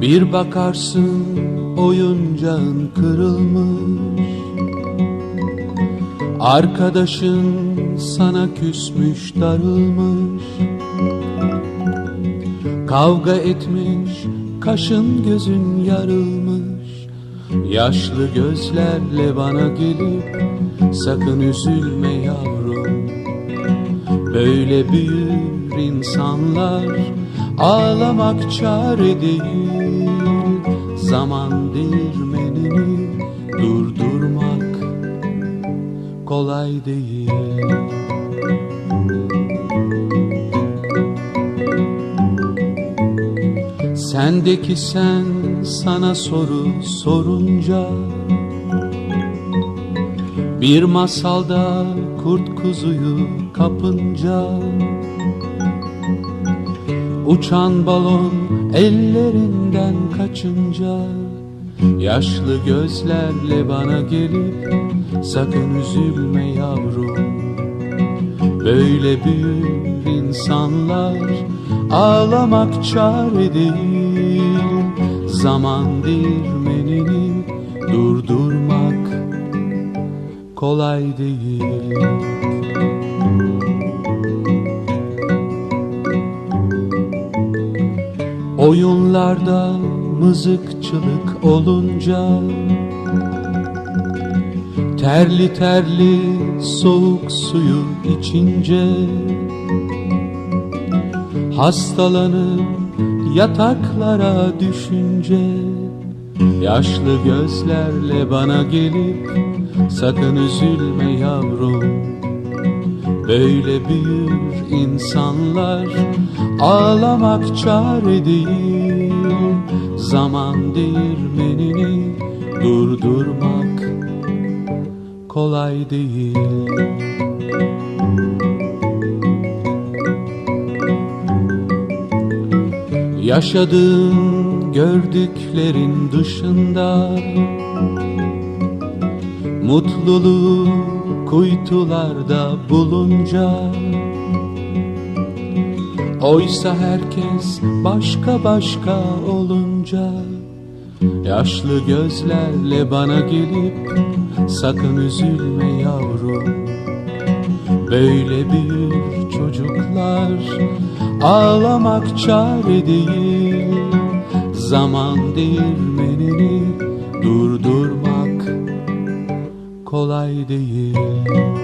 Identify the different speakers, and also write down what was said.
Speaker 1: Bir bakarsın oyuncağın kırılmış. Arkadaşın sana küsmüş darılmış. Kavga etmiş kaşın gözün yarılmış. Yaşlı gözlerle bana gelip Sakın üzülme yavrum. Böyle büyür insanlar Ağlamak çare değil Zaman değirmenini durdurmak kolay değil. Sendeki sen sana soru sorunca Bir masalda kurt kuzuyu kapınca Uçan balon ellerinden kaçınca Yaşlı gözlerle bana gelip Sakın üzülme yavrum. Böyle büyür insanlar Ağlamak çare değil. Zaman değirmenini durdurmak kolay değil Oyunlarda mızıkçılık olunca Terli terli soğuk suyu içince Hastalanıp yataklara düşünce Yaşlı gözlerle bana gelip Sakın üzülme yavrum Böyle büyür insanlar Ağlamak çare değil. Zaman değirmenini durdurmak kolay değil. Yaşadığın gördüklerin dışında Mutluluğu kuytularda bulunca Oysa herkes başka başka olunca Yaşlı gözlerle bana gelip Sakın üzülme yavrum Böyle büyür çocuklar Ağlamak çare değil. Zaman değirmenini kolay değil